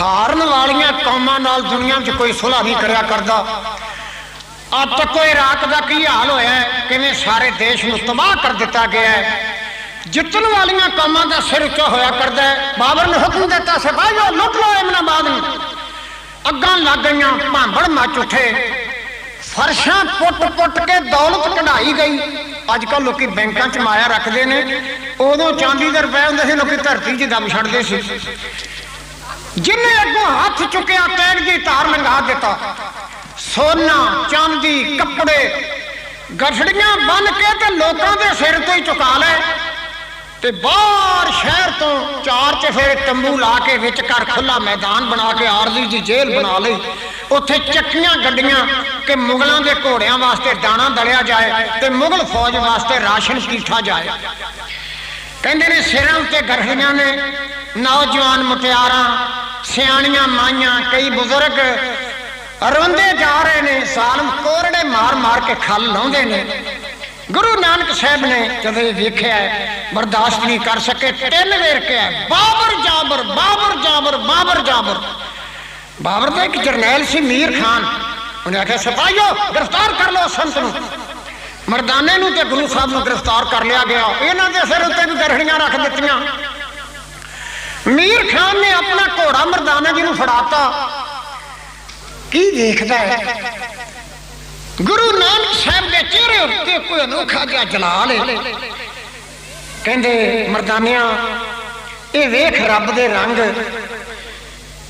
ਹਾਰਨ ਵਾਲੀਆਂ ਕੌਮਾਂ ਨਾਲ ਦੁਨੀਆ 'ਚ ਕੋਈ ਸੁਲ੍ਹਾ ਨਹੀਂ ਕਰਿਆ ਕਰਦਾ। ਅੱਜ ਤੱਕ ਇਰਾਕ ਦਾ ਕੀ ਹਾਲ ਹੋਇਆ ਕਿਵੇਂ ਸਾਰੇ ਦੇਸ਼ ਨੂੰ ਤਬਾਹ ਕਰ ਦਿੱਤਾ ਗਿਆ ਹੈ? ਜਿੱਤਣ ਵਾਲੀਆਂ ਕੌਮਾਂ ਦਾ ਸਿਰ ਉੱਚਾ ਹੋਇਆ ਕਰਦਾ ਹੈ। ਬਾਬਰ ਨੇ ਹੁਕਮ ਦਿੱਤਾ, ਸਿਪਾਹੀਓ, ਲੁੱਟ ਲਓ ਇਮਨਾਬਾਦ ਨੂੰ। ਅੱਗਾਂ ਲੱਗ ਗਈਆਂ, ਭਾਂਬੜ ਮੱਚ ਉੱਠੇ। ਫਰਸ਼ਾਂ ਪੁੱਟ-ਪੁੱਟ ਕੇ ਦੌਲਤ ਕਢਾਈ ਗਈ। ਅੱਜ ਕੱਲ ਲੋਕੀ ਬੈਂਕਾਂ 'ਚ ਮਾਇਆ ਰੱਖਦੇ ਨੇ। ਉਦੋਂ ਚਾਂਦੀ ਦੇ ਰੁਪਏ ਹੁੰਦੇ ਸੀ, ਲੋਕੀ ਧਰਤੀ 'ਚ ਦਮ ਛੱਡਦੇ ਸੀ। ਜਿੰਨੇ ਅੱਗੋਂ ਹੱਥ ਚੁੱਕਿਆ ਤੈਗ ਦੀ ਧਾਰ ਲੰਘਾ ਦਿੱਤਾ। ਸੋਨਾ, ਚਾਂਦੀ, ਕੱਪੜੇ, ਗਠੜੀਆਂ ਬੰਨ ਕੇ ਤੇ ਲੋਕਾਂ ਦੇ ਸਿਰ ਤੋਂ ਹੀ ਚੁਕਾ ਲੈ। ਤੇ ਬਾਹਰ ਸ਼ਹਿਰ ਤੋਂ ਚਾਰ ਚਫੇਰੇ ਤੰਬੂ ਲਾ ਕੇ ਵਿੱਚ ਘਰ ਖੁੱਲਾ ਮੈਦਾਨ ਬਣਾ ਕੇ ਆਰਜ਼ੀ ਦੀ ਜੇਲ੍ਹ ਬਣਾ ਲਈ। ਉੱਥੇ ਚੱਕੀਆਂ ਗੱਡੀਆਂ ਕਿ ਮੁਗਲਾਂ ਦੇ ਘੋੜਿਆਂ ਵਾਸਤੇ ਦਾਣਾ ਦਲਿਆ ਜਾਏ ਤੇ ਮੁਗਲ ਫੌਜ ਵਾਸਤੇ ਰਾਸ਼ਨ ਕੀਠਾ ਜਾਏ। ਕਹਿੰਦੇ ਨੇ ਸਿਰਾਂ ਉੱਤੇ ਗਰਹੀਆਂ ਨੇ, ਨੌਜਵਾਨ ਮੁਟਿਆਰਾਂ, ਸਿਆਣੀਆਂ ਮਾਈਆਂ, ਕਈ ਬਜ਼ੁਰਗ ਰੋਂਦੇ ਜਾ ਰਹੇ ਨੇ, ਜ਼ਾਲਮ ਕੋਰੜੇ ਮਾਰ ਮਾਰ ਕੇ ਖੱਲ ਲਾਉਂਦੇ ਨੇ। ਗੁਰੂ ਨਾਨਕ ਸਾਹਿਬ ਨੇ ਜਦੋਂ ਇਹ ਵੇਖਿਆ, ਬਰਦਾਸ਼ਤ ਨਹੀਂ ਕਰ ਸਕੇ, ਤਿੰਨ ਵੇਰ ਕਿਹਾ, ਬਾਬਰ ਜਾਬਰ ਬਾਬਰ ਜਾਬਰ ਬਾਬਰ ਜਾਬਰ। ਬਾਬਰ ਦਾ ਇੱਕ ਜਰਨੈਲ ਸੀ ਮੀਰ ਖਾਨ। ਉਹਨੇ ਆਖਿਆ, ਸਿਪਾਹੀਓ, ਗ੍ਰਿਫਤਾਰ ਕਰ ਲਓ ਸੰਤ ਨੂੰ। ਮਰਦਾਨੇ ਨੂੰ ਤੇ ਗੁਰੂ ਸਾਹਿਬ ਨੂੰ ਗ੍ਰਿਫਤਾਰ ਕਰ ਲਿਆ ਗਿਆ। ਇਹਨਾਂ ਦੇ ਸਿਰ ਉੱਤੇ ਵੀ ਗਰਹਣੀਆਂ ਰੱਖ ਦਿੱਤੀਆਂ। ਮੀਰ ਖਾਨ ਨੇ ਆਪਣਾ ਘੋੜਾ ਮਰਦਾਨਾ ਜੀ ਨੂੰ ਫੜਾਤਾ। ਕੀ ਦੇਖਦਾ ਹੈ? ਗੁਰੂ ਨਾਨਕ ਸਾਹਿਬ ਦੇ ਚਿਹਰੇ ਉੱਤੇ ਕੋਈ ਅਨੋਖਾ ਜਿਹਾ ਜਲਾਲ ਹੈ। ਕਹਿੰਦੇ, ਮਰਦਾਨਿਆਂ, ਇਹ ਵੇਖ ਰੱਬ ਦੇ ਰੰਗ।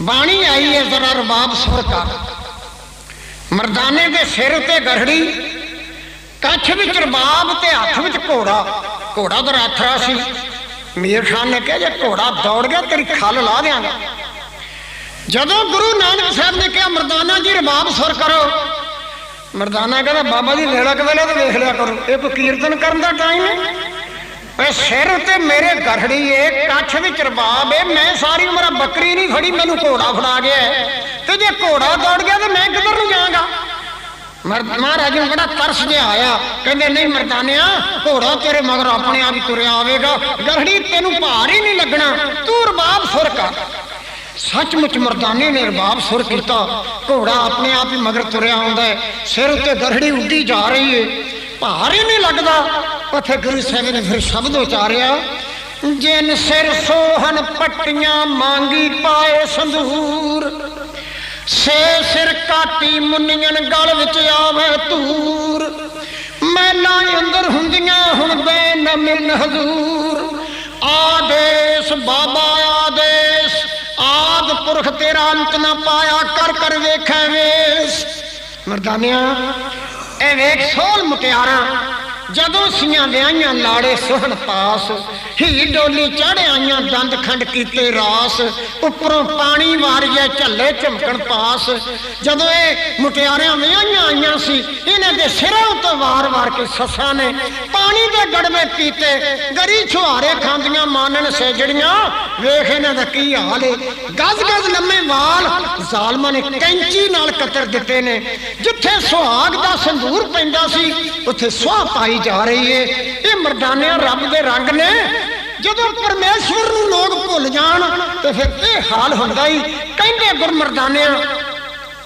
ਬਾਣੀ ਆਈ ਹੈ, ਜ਼ਰਾ ਰਬਾਬ ਸੁਰ ਕਰ। ਮਰਦਾਨੇ ਦੇ ਸਿਰ ਉੱਤੇ ਗਰੜੀ ਕੱਛ ਵਿੱਚ ਰਬਾਬ ਤੇ ਹੱਥ ਵਿੱਚ ਘੋੜਾ। ਘੋੜਾ ਦਾ ਰਾਥਰਾ ਸੀ। ਮੀਰ ਖਾਨ ਨੇ ਕਿਹਾ, ਜੇ ਘੋੜਾ ਦੌੜ ਗਿਆ, ਤੇਰੀ ਖੱਲ ਲਾ ਦਿਆਂਗਾ। ਜਦੋਂ ਗੁਰੂ ਨਾਨਕ ਸਾਹਿਬ ਨੇ ਕਿਹਾ, ਮਰਦਾਨਾ ਜੀ, ਰਬਾਬ ਸੁਰ ਕਰੋ। ਮਰਦਾਨਾ ਕਹਿੰਦਾ, ਬਾਬਾ ਜੀ ਵੇਲਾ ਕਿ ਵੇਲੇ ਤੇ ਵੇਖ ਲਿਆ ਕਰੋ। ਇਹ ਕੋਈ ਕੀਰਤਨ ਕਰਨ ਦਾ ਟਾਈਮ ਹੈ? ਓਏ, ਸਿਰ ਤੇ ਮੇਰੇ ਗਰੜੀ ਏ, ਕੱਛ ਵਿੱਚ ਰਬਾਬ ਏ। ਮੈਂ ਸਾਰੀ ਉਮਰ ਬੱਕਰੀ ਨਹੀਂ ਫੜੀ, ਮੈਨੂੰ ਘੋੜਾ ਫੜਾ ਗਿਆ ਤੇ ਜੇ ਘੋੜਾ ਦੌੜ ਗਿਆ, ਤੇ ਮੈਂ ਕਿੱਧਰ ਨੂੰ ਜਾਵਾਂਗਾ? ਮਹਾਰਾਜ ਨੂੰ ਬੜਾ ਤਰਸ ਜਿਹਾ ਆਇਆ। ਕਹਿੰਦੇ, ਨਹੀਂ ਮਰਦਾਨਿਆ, ਘੋੜਾ ਤੇਰੇ ਮਗਰ ਆਪਣੇ ਆਪ ਹੀ ਤੁਰਿਆ ਆਵੇਗਾ। ਗਰੜੀ, ਤੈਨੂੰ ਭਾਰ ਹੀ ਨਹੀਂ ਲੱਗਣਾ। ਤੂੰ ਰਬਾਬ ਸੁਰ ਕਰ ਸੱਚਮੁੱਚ ਮਰਦਾਨੇ ਨੇ ਰਬਾਬ ਸੁਰ ਕੀਤਾ। ਘੋੜਾ ਆਪਣੇ ਆਪ ਹੀ ਮਗਰ ਤੁਰਿਆ ਆਉਂਦਾ ਹੈ। ਸਿਰ ਉੱਤੇ ਗਰੜੀ ਉੱਡੀ ਜਾ ਰਹੀ ਏ। ਭਾਰ ਹੀ ਨਹੀਂ ਲੱਗਦਾ। ਉੱਥੇ ਗੁਰੂ ਸਾਹਿਬ ਨੇ ਫਿਰ ਸ਼ਬਦ ਉਚਾਰਿਆ, ਜਿਨ ਸਿਰ ਸੋਹਣ ਪੱਟੀਆਂ ਮੰਗੀ ਪਾਏ ਸੰਧੂਰ ਸੇ ਸਿਰ ਕਾਟੀ ਮੁੰਨੀਆਂ ਗਲ ਵਿੱਚ ਆਵੇ ਧੂਰ। ਮੈਲਾਂ ਅੰਦਰ ਹੁੰਦੀਆਂ ਹੁਣ ਬੇ ਨ ਮਿਲਨ ਹਜ਼ੂਰ। ਆਦੇਸ਼, ਬਾਬਾ ਆਦੇਸ਼, ਆਦ ਪੁਰਖ ਤੇਰਾ ਅੰਤ ਨਾ ਪਾਇਆ ਕਰ ਕਰ ਵੇਖੈ ਵੇਸ। ਮਰਦਾਨਿਆਂ, ਇਹ ਵੇਖ ਸੋਲ ਮੁਟਿਆਰਾਂ। ਜਦੋਂ ਸੀਆਂ ਵਿਆਹੀਆਂ ਲਾੜੇ ਸੁਹਣ ਪਾਸ, ਹੀ ਡੋਲੀ ਚੜ ਆਈਆਂ ਦੰਦ ਖੰਡ ਕੀਤੇ ਰਾਸ, ਉੱਪਰੋਂ ਪਾਣੀ ਵਾਰੀਏ ਝੱਲੇ ਝਮਕਣ ਪਾਸ। ਜਦੋਂ ਇਹ ਮੁਟਿਆਰਿਆਂ ਵਿਆਹੀਆਂ ਆਈਆਂ ਸੀ, ਇਹਨਾਂ ਦੇ ਸਿਰਾਂ ਉੱਤੇ ਵਾਰ-ਵਾਰ ਕੇ ਸੱਸਾਂ ਨੇ ਪਾਣੀ ਦੇ ਗੜਵੇ ਪੀਤੇ ਗਰੀ ਛੁਹਾਰੇ ਖਾਂਦੀਆਂ ਮਾਨਣ ਸੇਜੜੀਆਂ ਵੇਖ ਇਹਨਾਂ ਦਾ ਕੀ ਹਾਲ ਏ। ਗਜ਼ ਗਜ਼ ਲੰਮੇ ਵਾਲ ਜ਼ਾਲਮਾਂ ਨੇ ਕੈਂਚੀ ਨਾਲ ਕਤਰ ਦਿੱਤੇ ਨੇ। ਜਿੱਥੇ ਸੁਹਾਗ ਦਾ ਸੰਧੂਰ ਪੈਂਦਾ ਸੀ, ਉੱਥੇ ਸੁਆਹ ਪਾਈ ਜਾ ਰਹੀ ਏ। ਇਹ ਮਰਦਾਨਿਆਂ ਰੱਬ ਦੇ ਰੰਗ ਨੇ। ਜਦੋਂ ਪਰਮੇਸ਼ਵਰ ਨੂੰ ਲੋਕ ਭੁੱਲ ਜਾਣ, ਤੇ ਫਿਰ ਇਹ ਹਾਲ ਹੁੰਦਾ ਹੀ ਕਹਿੰਦੇ ਗੁਰਮਰਦਾਨਿਆਂ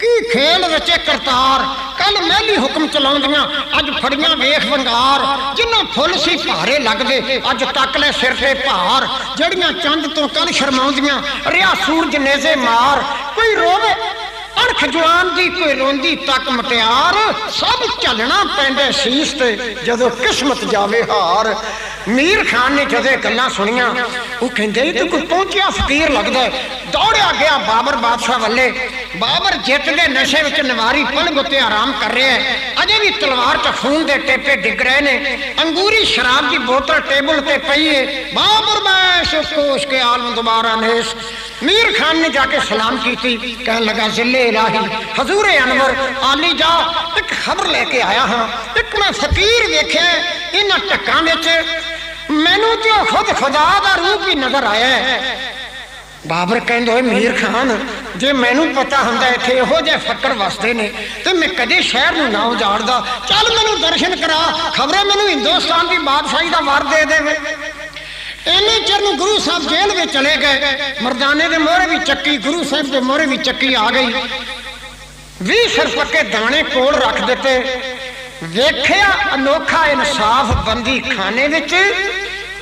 ਕੀ ਖੇਲ ਰਚੇ ਕਰਤਾਰ? ਕੱਲ ਮਹਿਲੀ ਹੁਕਮ ਚਲਾਉਂਦੀਆਂ, ਅੱਜ ਫੜੀਆਂ ਵੇਖ ਵੰਗਾਰ। ਜਿਨ੍ਹਾਂ ਫੁੱਲ ਸੀ ਭਾਰੇ ਲੱਗਦੇ, ਅੱਜ ਤੱਕ ਲੈ ਸਿਰ ਤੇ ਭਾਰ। ਜਿਹੜੀਆਂ ਚੰਦ ਤੋਂ ਕੱਲ ਸ਼ਰਮਾਉਂਦੀਆਂ ਰਿਆ ਸੂਰਜ ਨੇਜ਼ੇ ਮਾਰ। ਕੋਈ ਰੋਵੇ ਅਣਖ ਦੀ ਕੋਈ ਰੋਂਦੀ ਤੱਕ ਮਟਿਆਰ, ਸਭ ਚੱਲਣਾ ਪੈਂਦੇ ਸੀਸ ਤੇ ਜਦੋਂ ਕਿਸਮਤ ਜਾਵੇ ਹਾਰ। ਮੀਰ ਖਾਨ ਨੇ ਜਦੋਂ ਗੱਲਾਂ ਸੁਣੀਆਂ, ਉਹ ਕਹਿੰਦੇ, ਇਹ ਕੋਈ ਪਹੁੰਚਿਆ ਫਕੀਰ ਲੱਗਦਾ ਦੌੜਿਆ ਗਿਆ ਬਾਬਰ ਬਾਦਸ਼ਾਹ ਵੱਲੇ। ਬਾਬਰ ਜਿੱਤ ਦੇ ਨਸ਼ੇ ਵਿੱਚ ਨਵਾਰੀ ਪਲੰਗ ਉੱਤੇ ਆਰਾਮ ਕਰ ਰਿਹਾ ਹੈ। ਅਜੇ ਵੀ ਤਲਵਾਰ 'ਚ ਖੂਨ ਦੇ ਟੇਪੇ ਡਿੱਗ ਰਹੇ ਨੇ। ਅੰਗੂਰੀ ਸ਼ਰਾਬ ਦੀ ਬੋਤਲ ਟੇਬਲ ਤੇ ਪਈ ਏ। ਬਾਬਰ ਮੈਂ ਕੋਸ਼ ਕੇ ਆਲਮ ਦੁਬਾਰਾ ਨੇਸ਼। ਮੀਰ ਖਾਨ ਨੇ ਜਾ ਕੇ ਸਲਾਮ ਕੀਤੀ, ਕਹਿਣ ਲੱਗਾ ਜ਼ਿੱਲੇ ਇਲਾਹੀ, ਹਜ਼ੂਰ ਅਨਵਰ, ਆਲੀ ਜਾ, ਇੱਕ ਖਬਰ ਲੈ ਕੇ ਆਇਆ ਹਾਂ। ਇੱਕ ਮੈਂ ਫਕੀਰ ਵੇਖਿਆ ਇਹਨਾਂ ਟੱਕਾਂ ਵਿੱਚ। ਮੈਨੂੰ ਤੇ ਖੁਦ ਖੁਦਾ ਦਾ ਰੂਪ ਹੀ ਨਜ਼ਰ ਆਇਆ ਬਾਬਰ ਕਹਿੰਦੇ ਹੋਏ, ਮੀਰ ਖਾਨ, ਜੇ ਮੈਨੂੰ ਪਤਾ ਹੁੰਦਾ ਇੱਥੇ ਇਹੋ ਜਿਹੇ ਫੱਕਰ ਵਸਦੇ ਨੇ, ਤੇ ਮੈਂ ਕਦੇ ਸ਼ਹਿਰ ਨੂੰ ਨਾ ਉਜਾੜਦਾ। ਚੱਲ ਮੈਨੂੰ ਦਰਸ਼ਨ ਕਰਾ, ਖਬਰੇ ਮੈਨੂੰ ਹਿੰਦੁਸਤਾਨ ਦੀ ਬਾਦਸ਼ਾਹੀ ਦਾ ਵਰ ਦੇ ਦੇਵੇ। ਇੰਨੇ ਚਿਰ ਨੂੰ ਗੁਰੂ ਸਾਹਿਬ ਜੇਲ੍ਹ ਵਿੱਚ ਚਲੇ ਗਏ, ਮਰਦਾਨੇ ਦੇ ਮੋਹਰੇ ਵੀ ਚੱਕੀ, ਗੁਰੂ ਸਾਹਿਬ ਦੇ ਮੋਹਰੇ ਵੀ ਚੱਕੀ ਆ ਗਈ। 20 ਸਰਪੱਕੇ ਦਾਣੇ ਕੋਲ ਰੱਖ ਦਿੱਤੇ। ਵੇਖਿਆ ਅਨੋਖਾ ਇਨਸਾਫ ਬੰਦੀ ਖਾਨੇ ਵਿੱਚ,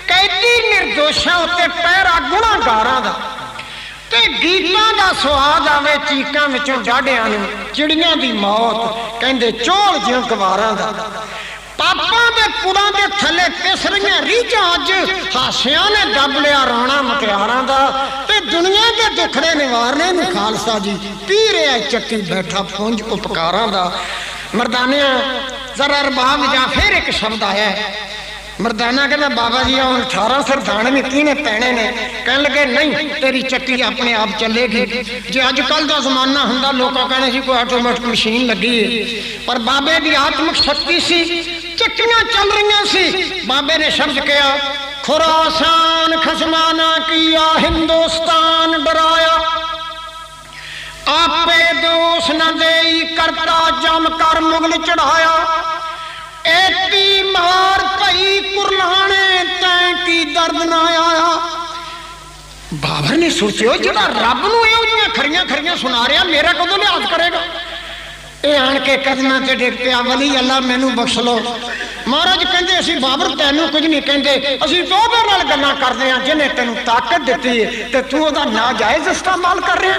ਕੈਦੀ ਨਿਰਦੋਸ਼ਾਂ ਉੱਤੇ ਪਹਿਰਾ ਗੁਨਾਹਗਾਰਾਂ ਦਾ। ਤੇ ਗੀਤਾਂ ਦਾ ਸਵਾਦ ਆਵੇ ਚੀਕਾਂ ਵਿੱਚੋਂ ਡਾਢਿਆਂ ਨੂੰ, ਚਿੜੀਆਂ ਦੀ ਮੌਤ, ਕਹਿੰਦੇ ਚੋਲ ਜਿਉਂ ਗਵਾਰਾਂ ਦਾ। ਪਾਪਾਂ ਦੇ ਪੁਰਾਂ ਦੇ ਥੱਲੇ ਪਿਸ ਰਹੀਆਂ ਰੀਝਾਂ ਅੱਜ ਹਾਸਿਆਂ ਨੇ ਦੱਬ ਲਿਆ ਰੋਣਾ ਮਟਿਆਰਾਂ ਦਾ ਤੇ ਦੁਨੀਆ ਦੇ ਦੁੱਖੜੇ ਨਿਵਾਰਨੇ ਨੂੰ ਖਾਲਸਾ ਜੀ ਪੀ ਰਿਹਾ ਚੱਕੀ ਬੈਠਾ ਪੁੰਜ ਉਪਕਾਰਾਂ ਦਾ। ਮਰਦਾਨਿਆਂ, ਜ਼ਰਾ ਰਬਾਬ ਜਾਂ ਫਿਰ ਇੱਕ ਸ਼ਬਦ ਆਇਆ ਮਰਦਾਨਾ ਕਹਿੰਦਾ, ਬਾਬਾ ਜੀ ਹੁਣ 18 ਸਰਦਾਨ ਵੀ ਕਿਹਨੇ ਪੈਣੇ ਨੇ? ਕਹਿਣ ਲੱਗੇ, ਨਹੀਂ, ਤੇਰੀ ਚੱਕੀ ਆਪਣੇ ਆਪ ਚੱਲੇਗੀ। ਜੇ ਅੱਜ ਕੱਲ ਦਾ ਜ਼ਮਾਨਾ ਹੁੰਦਾ, ਲੋਕਾਂ ਕਹਿੰਦੇ ਸੀ, ਕੋਈ ਆਟੋਮੈਟਿਕ ਮਸ਼ੀਨ ਲੱਗੀ ਹੈ ਪਰ ਬਾਬੇ ਦੀ ਆਤਮਿਕ ਸ਼ਕਤੀ ਸੀ ਚੱਕੀਆਂ ਚੱਲ ਰਹੀਆਂ ਸੀ। ਬਾਬੇ ਨੇ ਸ਼ਬਦ ਕਿਹਾ, ਖੁਰਾਸਾਨ ਖਸਮਾਨਾ ਕੀਆ, ਹਿੰਦੁਸਤਾਨ ਡਰਾਇਆ ਆਪੇ ਦੋਸ਼ ਨ ਦੇਈ, ਕਰਤਾ ਜਮ ਕਰ ਮੁਗਲ ਚੜਾਇਆ। ਐਤੀ ਮਾਰ ਭਈ ਕੁਰਲਾਣੇ, ਤੈਂ ਕੀ ਦਰਦ ਨਾ ਆਇਆ। ਬਾਬਰ ਨੇ ਸੋਚਿਓ ਜਿਹੜਾ ਰੱਬ ਨੂੰ ਇਹੋ ਜਿਹੀਆਂ ਖਰੀਆਂ ਖਰੀਆਂ ਸੁਣਾ ਰਿਹਾ, ਮੇਰਾ ਕਦੋਂ ਲਿਹਾਜ਼ ਕਰੇਗਾ? ਇਹ ਆਣ ਕੇ ਕਦਮਾਂ ਤੇ ਡਿੱਗ ਪਿਆ, ਵਲੀ ਅੱਲਾ, ਮੈਨੂੰ ਬਖਸ਼ ਲੋ ਮਹਾਰਾਜ ਕਹਿੰਦੇ, ਅਸੀਂ ਬਾਬਰ ਤੈਨੂੰ ਕੁਝ ਨਹੀਂ ਕਹਿੰਦੇ, ਅਸੀਂ ਤੋਬੇ ਨਾਲ ਗੱਲਾਂ ਕਰਦੇ ਹਾਂ ਜਿਹਨੇ ਤੈਨੂੰ ਤਾਕਤ ਦਿੱਤੀ ਤੇ ਤੂੰ ਉਹਦਾ ਨਾਜਾਇਜ਼ ਇਸਤੇਮਾਲ ਕਰ ਰਿਹਾ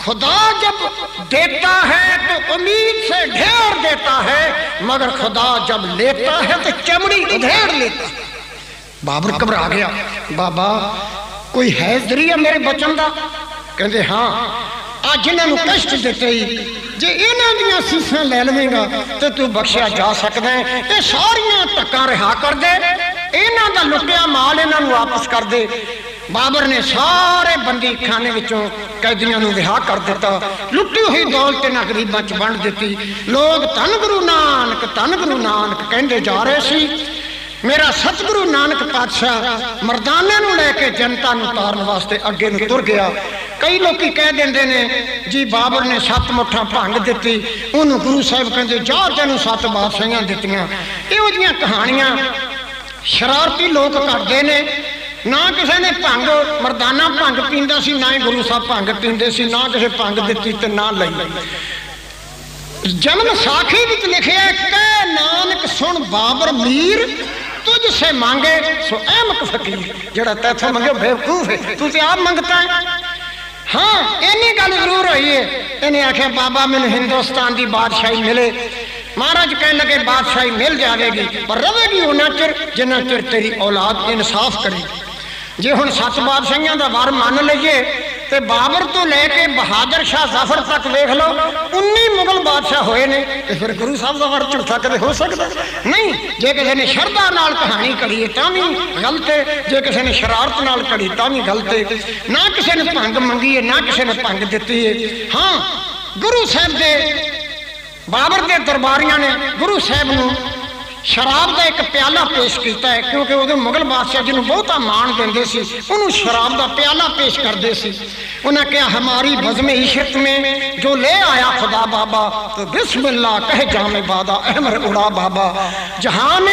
खुदा जब देता है तो उम्मीद से ढेर देता है मगर खुदा जब लेता है तो चमड़ी उधेड़ लेता है ਬਾਬਰ ਘਬਰਾ ਗਿਆ ਬਾਬਾ ਕੋਈ ਹੈ ਜ਼ਰੀਆ ਮੇਰੇ ਬਚਨ ਦਾ ਕਹਿੰਦੇ ਹਾਂ ਅੱਜ ਇਹਨਾਂ ਨੂੰ ਕਸ਼ਟ ਦਿੱਤੇ ਈ। ਜੇ ਇਹਨਾਂ ਦੀਆਂ ਸੀਸਾਂ ਲੈ ਲਵੇਂਗਾ ਤੇ ਤੂੰ ਬਖਸ਼ਿਆ ਜਾ ਸਕਦਾ ਹੈ ਇਹ ਸਾਰੀਆਂ ਧੱਕਾਂ ਰਿਹਾ ਕਰ ਦੇ ਇਹਨਾਂ ਦਾ ਲੁੱਟਿਆ ਮਾਲ ਇਹਨਾਂ ਨੂੰ ਵਾਪਸ ਕਰ ਦੇ ਬਾਬਰ ਨੇ ਸਾਰੇ ਬੰਦੀ ਖਾਨੇ ਵਿੱਚੋਂ ਕੈਦੀਆਂ ਨੂੰ ਵਿਆਹ ਕਰ ਦਿੱਤਾ। ਲੁੱਟੀ ਹੋਈ ਦੌਲਤ ਇਹਨਾਂ ਗਰੀਬਾਂ 'ਚ ਵੰਡ ਦਿੱਤੀ। ਲੋਕ ਧੰਨ ਗੁਰੂ ਨਾਨਕ, ਧੰਨ ਗੁਰੂ ਨਾਨਕ ਕਹਿੰਦੇ ਜਾ ਰਹੇ ਸੀ। ਮੇਰਾ ਸਤਿਗੁਰੂ ਨਾਨਕ ਪਾਤਸ਼ਾਹ ਮਰਦਾਨੇ ਨੂੰ ਲੈ ਕੇ ਜਨਤਾ ਨੂੰ ਤਾਰਨ ਵਾਸਤੇ ਅੱਗੇ ਨੂੰ ਤੁਰ ਗਿਆ। ਕਈ ਲੋਕੀ ਕਹਿ ਦਿੰਦੇ ਨੇ, ਜੀ ਬਾਬਰ ਨੇ ਸੱਤ ਮੁੱਠਾਂ ਭੰਗ ਦਿੱਤੀ। ਉਹਨੂੰ ਗੁਰੂ ਸਾਹਿਬ ਕਹਿੰਦੇ, ਜਾ ਤੈਨੂੰ ਸੱਤ ਬਾਦਸ਼ਾਹੀਆਂ ਦਿੱਤੀਆਂ। ਇਹੋ ਜੀਆਂ ਕਹਾਣੀਆਂ ਸ਼ਰਾਰਤੀ ਲੋਕ ਕਰਦੇ ਨੇ। ਨਾ ਕਿਸੇ ਨੇ ਭੰਗ, ਮਰਦਾਨਾ ਭੰਗ ਪੀਂਦਾ ਸੀ, ਨਾ ਹੀ ਗੁਰੂ ਸਾਹਿਬ ਭੰਗ ਪੀਂਦੇ ਸੀ, ਨਾ ਕਿਸੇ ਭੰਗ ਦਿੱਤੀ ਤੇ ਨਾ ਲਈ। ਜਨਮ ਸਾਖੀ ਵਿੱਚ ਲਿਖਿਆ ਕਹਿ ਨਾਨਕ ਸੁਣ ਬਾਬਰ ਮੀਰ, ਤੁਝ ਸੇ ਮੰਗੇ ਸੋ ਅਹਿਮਕ ਫਕੀਰ। ਜਿਹੜਾ ਤੈਥੋਂ ਮੰਗੇ ਬੇਵਕੂਫ ਹੈ। ਤੂੰ ਤੇ ਆਪ ਮੰਗਤਾ ਹੈ। ਹਾਂ, ਇੰਨੀ ਗੱਲ ਜ਼ਰੂਰ ਹੋਈ ਹੈ ਇਹਨੇ ਆਖਿਆ, ਬਾਬਾ, ਮੈਨੂੰ ਹਿੰਦੁਸਤਾਨ ਦੀ ਬਾਦਸ਼ਾਹੀ ਮਿਲੇ। ਮਹਾਰਾਜ ਕਹਿਣ ਲੱਗੇ, ਬਾਦਸ਼ਾਹੀ ਮਿਲ ਜਾਵੇਗੀ, ਪਰ ਰਵੇਗੀ ਉਹਨਾਂ ਚਿਰ ਜਿੰਨਾ ਚਿਰ ਤੇਰੀ ਔਲਾਦ ਇਨਸਾਫ ਕਰੇ। ਜੇ ਹੁਣ ਸੱਤ ਬਾਦਸ਼ਾਹੀਆਂ ਦਾ ਵਰ ਮੰਨ ਲਈਏ, ਤੇ ਬਾਬਰ ਤੋਂ ਲੈ ਕੇ ਬਹਾਦਰ ਸ਼ਾਹ ਜ਼ਫਰ ਤੱਕ ਵੇਖ ਲਓ 19 ਮੁਗਲ ਬਾਦਸ਼ਾਹ ਹੋਏ ਨੇ, ਤੇ ਫਿਰ ਗੁਰੂ ਸਾਹਿਬ ਦਾ ਵਰ ਝੂਠਾ ਕਦੇ ਹੋ ਸਕਦਾ? ਨਹੀਂ, ਜੇ ਕਿਸੇ ਨੇ ਸ਼ਰਧਾ ਨਾਲ ਕਹਾਣੀ ਕਰੀਏ ਤਾਂ ਵੀ ਗਲਤ ਹੈ ਜੇ ਕਿਸੇ ਨੇ ਸ਼ਰਾਰਤ ਨਾਲ ਕਰੀ ਤਾਂ ਵੀ ਗਲਤ ਹੈ ਨਾ ਕਿਸੇ ਨੇ ਭੰਗ ਮੰਗੀ ਹੈ ਨਾ ਕਿਸੇ ਨੇ ਭੰਗ ਦਿੱਤੀ ਹੈ ਹਾਂ, ਗੁਰੂ ਸਾਹਿਬ ਦੇ ਬਾਬਰ ਦੇ ਦਰਬਾਰੀਆਂ ਨੇ ਗੁਰੂ ਸਾਹਿਬ ਨੂੰ شراب دا ایک پیالہ پیش کیا ہے، کیونکہ وہ مغل بادشاہ جنہوں بہتا مان دے دے سی، انہوں شراب دا پیالہ پیش کر دے سی۔ انہیں کہا، ہماری بزم عشق میں جو لے آیا خدا بابا، تو بسم اللہ کہ جام بادا احمر اڑا بابا۔ جہان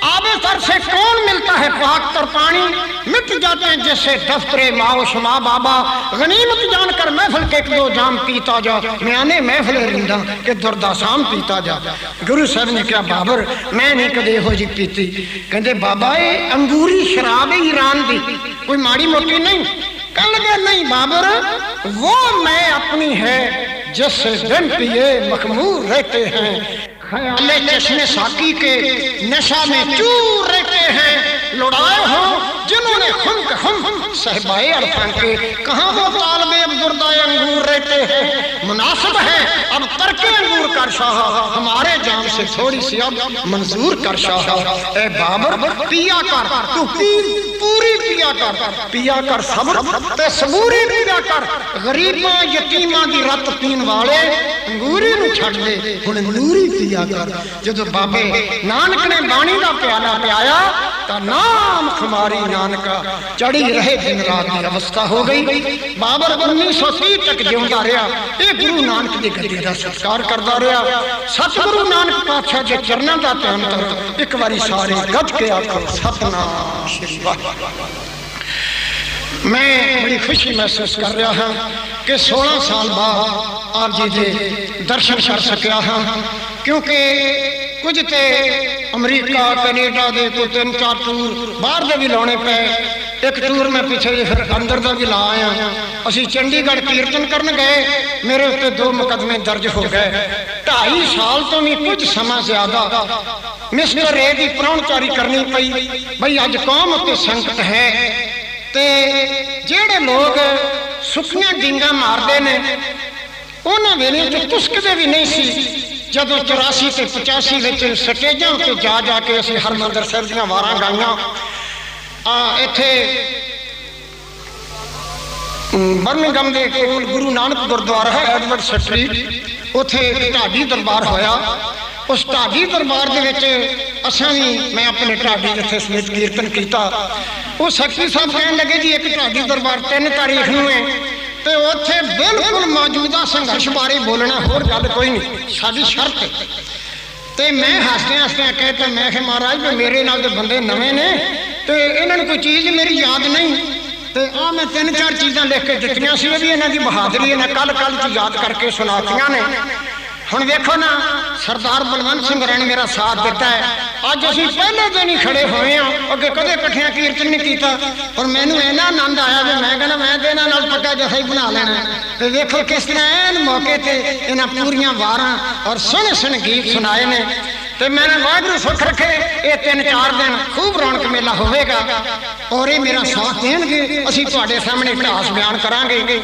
آب تر سے کون ملتا ہے پاک تر پانی؟ مٹ جاتے ہیں جیسے دفتر ماؤ شما، بابا۔ غنیمت جان کر محفل کے دو جام پیتا جا۔ میانے محفل رندہ کے دردہ سام پیتا جا۔ گروہ صاحب نے کہا، بابر، میں نے کدے ہو جی پیتی۔ کہندے، بابا، اے انگوری شراب ایران دی۔ کوئی ماری موٹی نہیں۔ کہنے لگے نہیں بابر، وہ میں اپنی ہے۔ جس سے دن پیئے مخمور رہتے ہیں۔ ख्याले चश्मे साकी के नशा में चूर रहते हैं لڑائے ہو جنہوں نے ہم کہ ہم سہبائے عرفان کے کہاں ہو طالب اب انگور رہتے ہیں؟ مناسب ہے، اب ترک انگور کر شاہا ہمارے جام سے تھوڑی سی اب منظور کر شاہا اے بابر، پیا کر، تو پیر پوری پیا کر۔ پیا کر صبر، تے صبوری پیا کر۔ غریباں یتیماں دی رت پین والے انگوری نو چھٹ لے انہیں نوری پیا کر۔ جو جو بابے نانک نے بانی دا پیالہ پیایا ਦਾ ਪਿਆਲਾ ਪਿਆਇਆ ਤਾਂ ਨਾਮ ਖਮਾਰੀ ਨਾਨਕਾ ਚੜੀ ਰਹੇ ਦਿਨ ਰਾਤ ਦੀ ਅਵਸਥਾ ਹੋ ਗਈ ਬਾਬਰ 1930 ਤੱਕ ਜਿਉਂਦਾ ਰਿਹਾ ਇਹ ਗੁਰੂ ਨਾਨਕ ਦੀ ਗੱਦੀ ਦਾ ਸਤਿਕਾਰ ਕਰਦਾ ਰਿਹਾ ਸਤਿਗੁਰੂ ਨਾਨਕ ਪਾਤਸ਼ਾਹ ਦੇ ਚਰਨਾਂ ਦਾ ਧਿਆਨ ਕਰੋ ਇੱਕ ਵਾਰੀ ਸਾਰੇ ਗੱਜ ਕੇ ਆਖੋ ਸਤਨਾਮ ਸ਼੍ਰੀ ਵਾਹਿਗੁਰੂ ਮੈਂ ਬੜੀ ਖੁਸ਼ੀ ਮਹਿਸੂਸ ਕਰ ਰਿਹਾ ਹਾਂ ਕਿ 16 ਸਾਲ ਬਾਅਦ ਆਪ ਜੀ ਦੇ ਦਰਸ਼ਨ ਕਰ ਸਕਿਆ ਹਾਂ ਕਿਉਂਕਿ ਕੁਝ ਤੇ ਅਮਰੀਕਾ, ਕੈਨੇਡਾ ਦੇ ਕੋਈ ਤਿੰਨ ਚਾਰ ਟੂਰ, ਬਾਹਰ ਦੇ ਵੀ ਲਾਉਣੇ ਪਏ। ਇੱਕ ਟੂਰ ਮੈਂ ਪਿੱਛੇ ਜੇ ਫਿਰ ਅੰਦਰ ਦਾ ਵੀ ਲਾ ਆਇਆ। ਅਸੀਂ ਚੰਡੀਗੜ੍ਹ ਕੀਰਤਨ ਕਰਨ ਗਏ। ਮੇਰੇ ਉੱਤੇ ਦੋ ਮੁਕਦਮੇ ਦਰਜ ਹੋ ਗਏ। 2.5 ਸਾਲ ਤੋਂ ਵੀ ਕੁਝ ਸਮਾਂ ਜ਼ਿਆਦਾ ਮਿਸਟਰ ਏ ਦੀ ਪ੍ਰਾਹੁਣਚਾਰੀ ਕਰਨੀ ਪਈ। ਬਈ ਅੱਜ ਕੌਮ ਉੱਤੇ ਸੰਕਟ ਹੈ। ਤੇ ਜਿਹੜੇ ਲੋਕ ਸੁੱਕੀਆਂ ਡਿੰਗਾ ਮਾਰਦੇ ਨੇ, ਉਹਨਾਂ ਵੇਲੇ ਤੇ ਤੁਸਕਦੇ ਵੀ ਨਹੀਂ ਸੀ। ਜਦੋਂ 84 ਤੇ 85 ਵਿੱਚ ਸਟੇਜਾਂ ਉੱਤੇ ਜਾ ਜਾ ਕੇ ਅਸੀਂ ਹਰਮੰਦਰ ਸਾਹਿਬ ਦੀਆਂ ਵਾਰਾਂ ਗਾਈਆਂ, ਆ ਇੱਥੇ ਬਰਮਿੰਗਮ ਦੇ ਕੋਲ ਗੁਰੂ ਨਾਨਕ ਗੁਰਦੁਆਰਾ ਹੈ, ਐਡਵਰਡ ਸਟਰੀਟ, ਉੱਥੇ ਇੱਕ ਢਾਡੀ ਦਰਬਾਰ ਹੋਇਆ। ਉਸ ਢਾਡੀ ਦਰਬਾਰ ਦੇ ਵਿੱਚ ਅਸਾਂ ਵੀ, ਮੈਂ ਆਪਣੇ ਢਾਡੀ ਜਿੱਥੇ ਸਮੇਤ ਕੀਰਤਨ ਕੀਤਾ, ਉਹ ਸਖੀ ਸਾਹਿਬ ਕਹਿਣ ਲੱਗੇ ਜੀ, ਇੱਕ ਢਾਡੀ ਦਰਬਾਰ 3 ਤਾਰੀਖ ਨੂੰ ਹੈ। ਤੇ ਉੱਥੇ ਬਿਲਕੁਲ ਮੌਜੂਦਾ ਸੰਘਰਸ਼ ਬਾਰੇ ਬੋਲਣਾ ਹੋਰ ਗੱਲ ਕੋਈ ਨਹੀਂ, ਸਾਡੀ ਸ਼ਰਤ ਹੈ। ਤੇ ਮੈਂ ਹੱਸਦੇ ਹੱਸਦੇ ਕਹਿਤਾ ਮੈਂ ਕਿ ਮਹਾਰਾਜ, ਵੀ ਮੇਰੇ ਨਾਲ ਦੇ ਬੰਦੇ ਨਵੇਂ ਨੇ ਤੇ ਇਹਨਾਂ ਨੂੰ ਕੋਈ ਚੀਜ਼ ਮੇਰੀ ਯਾਦ ਨਹੀਂ। ਤੇ ਆ ਮੈਂ ਤਿੰਨ ਚਾਰ ਚੀਜ਼ਾਂ ਲਿਖ ਕੇ ਦਿੱਤੀਆਂ ਸੀ ਇਹ ਵੀ ਇਹਨਾਂ ਦੀ ਬਹਾਦਰੀ ਇਹਨਾਂ ਕੱਲ ਕੱਲ ਚ ਯਾਦ ਕਰਕੇ ਸੁਣਾਤੀਆਂ ਨੇ। ਹੁਣ ਵੇਖੋ ਨਾ, ਸਰਦਾਰ ਬਲਵੰਤ ਸਿੰਘ ਰਣ ਮੇਰਾ ਸਾਥ ਦਿੱਤਾ ਹੈ। ਅੱਜ ਅਸੀਂ ਪਹਿਲੇ ਦਿਨ ਹੀ ਖੜੇ ਹੋਏ ਆ ਅੱਗੇ ਕਦੇ ਇਕੱਠਿਆਂ ਕੀਰਤਨ ਨਹੀਂ ਕੀਤਾ। ਪਰ ਮੈਨੂੰ ਇੰਨਾ ਆਨੰਦ ਆਇਆ ਵੀ ਮੈਂ ਕਹਿੰਦਾ, ਮੈਂ ਤੇ ਇਹਨਾਂ ਨਾਲ ਪੱਕਾ ਜਥਾ ਹੀ ਬਣਾ ਲੈਣਾ ਤੇ ਵੇਖੋ ਕਿਸ ਤਰ੍ਹਾਂ ਐਨ ਮੌਕੇ ਤੇ ਇਹਨਾਂ ਪੂਰੀਆਂ ਵਾਰਾਂ ਔਰ ਸੋਹਣੇ ਸੋਹਣੇ ਗੀਤ ਸੁਣਾਏ ਨੇ। ਤੇ ਮੈਂ ਵਾਹਿਗੁਰੂ ਸੁੱਖ ਰੱਖੇ, ਇਹ ਤਿੰਨ ਚਾਰ ਦਿਨ ਖੂਬ ਰੌਣਕ ਮੇਲਾ ਹੋਵੇਗਾ। ਔਰ ਇਹ ਮੇਰਾ ਸਾਥ ਦੇਣਗੇ, ਅਸੀਂ ਤੁਹਾਡੇ ਸਾਹਮਣੇ ਇਤਿਹਾਸ ਬਿਆਨ ਕਰਾਂਗੇ।